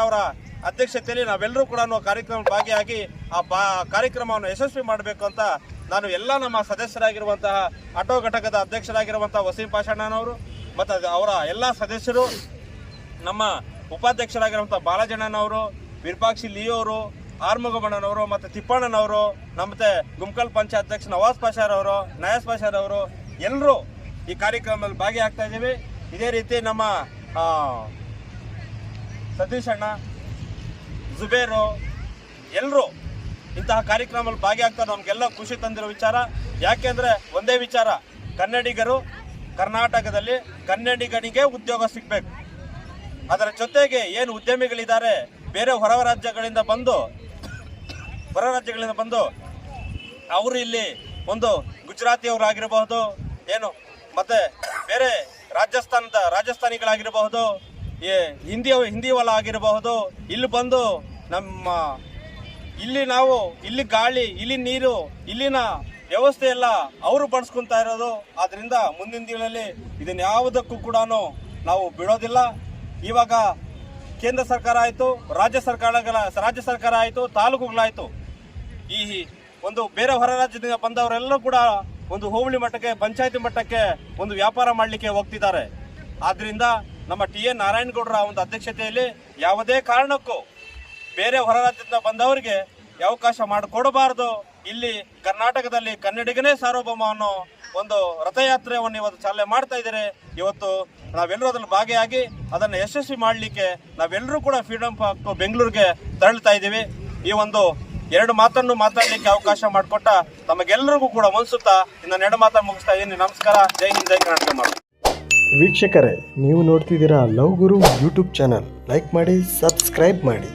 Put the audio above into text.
ಅವರ ಅಧ್ಯಕ್ಷತೆಯಲ್ಲಿ ನಾವೆಲ್ಲರೂ ಕೂಡ ಕಾರ್ಯಕ್ರಮ ಭಾಗಿಯಾಗಿ ಆ ಬಾ ಕಾರ್ಯಕ್ರಮವನ್ನು ಯಶಸ್ವಿ ಮಾಡಬೇಕು ಅಂತ ನಾನು ಎಲ್ಲ ನಮ್ಮ ಸದಸ್ಯರಾಗಿರುವಂತಹ ಆಟೋ ಘಟಕದ ಅಧ್ಯಕ್ಷರಾಗಿರುವಂತಹ ವಸೀಂ ಪಾಷಣ್ಣನವರು ಮತ್ತು ಅವರ ಎಲ್ಲ ಸದಸ್ಯರು, ನಮ್ಮ ಉಪಾಧ್ಯಕ್ಷರಾಗಿರುವಂಥ ಬಾಲಜಣ್ಣನವರು, ವಿರೂಪಾಕ್ಷಿ ಲಿಯೋ ಅವರು ಆರ್ಮುಗಮಣ್ಣನವರು ಮತ್ತು ತಿಪ್ಪಣ್ಣನವರು ನಮ್ಮತೆ ಗುಮ್ಕಲ್ ಪಂಚಾಯತ್ ಅಧ್ಯಕ್ಷ ಅವರು ನಯಾಸ್ ಪಾಷಾರ್ ಅವರು ಎಲ್ಲರೂ ಈ ಕಾರ್ಯಕ್ರಮದಲ್ಲಿ ಭಾಗಿಯಾಗ್ತಾ ಇದ್ದೀವಿ. ಇದೇ ರೀತಿ ನಮ್ಮ ಸತೀಶ್ ಅಣ್ಣ, ಜುಬೇರು ಎಲ್ಲರೂ ಇಂತಹ ಕಾರ್ಯಕ್ರಮದಲ್ಲಿ ಭಾಗಿಯಾಗ್ತಾರೆ ನಮಗೆಲ್ಲ ಖುಷಿ ತಂದಿರೋ ವಿಚಾರ. ಯಾಕೆಂದರೆ ಒಂದೇ ವಿಚಾರ, ಕನ್ನಡಿಗರು ಕರ್ನಾಟಕದಲ್ಲಿ ಕನ್ನಡಿಗನಿಗೆ ಉದ್ಯೋಗ ಸಿಗಬೇಕು. ಅದರ ಜೊತೆಗೆ ಏನು ಉದ್ಯಮಿಗಳಿದ್ದಾರೆ, ಬೇರೆ ಹೊರ ರಾಜ್ಯಗಳಿಂದ ಬಂದು, ಹೊರ ರಾಜ್ಯಗಳಿಂದ ಬಂದು ಅವರು ಇಲ್ಲಿ ಒಂದು ಗುಜರಾತಿಯವರಾಗಿರಬಹುದು, ಏನು ಮತ್ತೆ ಬೇರೆ ರಾಜಸ್ಥಾನದ ರಾಜಸ್ಥಾನಿಗಳಾಗಿರಬಹುದು ಹಿಂದಿ ಹಿಂದಿ ಹೊಲ ಆಗಿರಬಹುದು. ಇಲ್ಲಿ ಬಂದು ನಮ್ಮ ಇಲ್ಲಿ ನಾವು, ಇಲ್ಲಿ ಗಾಳಿ, ಇಲ್ಲಿ ನೀರು, ಇಲ್ಲಿನ ವ್ಯವಸ್ಥೆ ಎಲ್ಲ ಅವರು ಬಳಸ್ಕೊಂತ ಇರೋದು. ಆದ್ರಿಂದ ಮುಂದಿನ ದಿನಗಳಲ್ಲಿ ಇದನ್ನ ಯಾವುದಕ್ಕೂ ಕೂಡ ನಾವು ಬಿಡೋದಿಲ್ಲ. ಇವಾಗ ಕೇಂದ್ರ ಸರ್ಕಾರ ಆಯಿತು, ರಾಜ್ಯ ಸರ್ಕಾರಗಳ ರಾಜ್ಯ ಸರ್ಕಾರ ಆಯಿತು, ತಾಲೂಕುಗಳಾಯಿತು. ಈ ಒಂದು ಬೇರೆ ಹೊರ ರಾಜ್ಯದಿಂದ ಬಂದವರೆಲ್ಲರೂ ಕೂಡ ಒಂದು ಹೋಬಳಿ ಮಟ್ಟಕ್ಕೆ, ಪಂಚಾಯತಿ ಮಟ್ಟಕ್ಕೆ ಒಂದು ವ್ಯಾಪಾರ ಮಾಡಲಿಕ್ಕೆ ಹೋಗ್ತಿದ್ದಾರೆ. ಆದ್ರಿಂದ ನಮ್ಮ ಟಿ ಎ ನಾರಾಯಣಗೌಡರ ಒಂದು ಅಧ್ಯಕ್ಷತೆಯಲ್ಲಿ ಯಾವುದೇ ಕಾರಣಕ್ಕೂ ಬೇರೆ ಹೊರ ರಾಜ್ಯದಿಂದ ಬಂದವರಿಗೆ ಅವಕಾಶ ಮಾಡಿಕೊಡಬಾರದು. ಇಲ್ಲಿ ಕರ್ನಾಟಕದಲ್ಲಿ ಕನ್ನಡಿಗನೇ ಸಾರ್ವಭೌಮ ಅನ್ನೋ ಒಂದು ರಥಯಾತ್ರೆಯನ್ನು ಇವತ್ತು ಚಾಲನೆ ಮಾಡ್ತಾ ಇದ್ದಾರೆ. ಇವತ್ತು ನಾವೆಲ್ಲರೂ ಅದನ್ನು ಭಾಗಿಯಾಗಿ ಅದನ್ನು ಯಶಸ್ವಿ ಮಾಡಲಿಕ್ಕೆ ನಾವೆಲ್ಲರೂ ಕೂಡ ಫ್ರೀಡಮ್ ಪಾರ್ಕ್ ಬೆಂಗಳೂರಿಗೆ ತೆರಳ್ತಾ ಇದ್ದೀವಿ. ಈ ಒಂದು ಎರಡು ಮಾತನ್ನು ಮಾತಾಡಲಿಕ್ಕೆ ಅವಕಾಶ ಮಾಡಿಕೊಟ್ಟ ತಮಗೆಲ್ಲರಿಗೂ ಕೂಡ ಮನಸುತ್ತಾ ಇನ್ನು ಎರಡು ಮಾತನ್ನು ಮುಗಿಸ್ತಾ ಇದ್ದೀನಿ. ನಮಸ್ಕಾರ. ಜೈ ಹಿಂದ್, ಜೈ ಕರ್ನಾಟಕ ಮಾಡಿ ವೀಕ್ಷಕರೇ ನೀವು ನೋಡ್ತಿದ್ದೀರಾ love Guru YouTube channel. Like ಮಾಡಿ ಸಬ್ಸ್ಕ್ರೈಬ್ ಮಾಡಿ.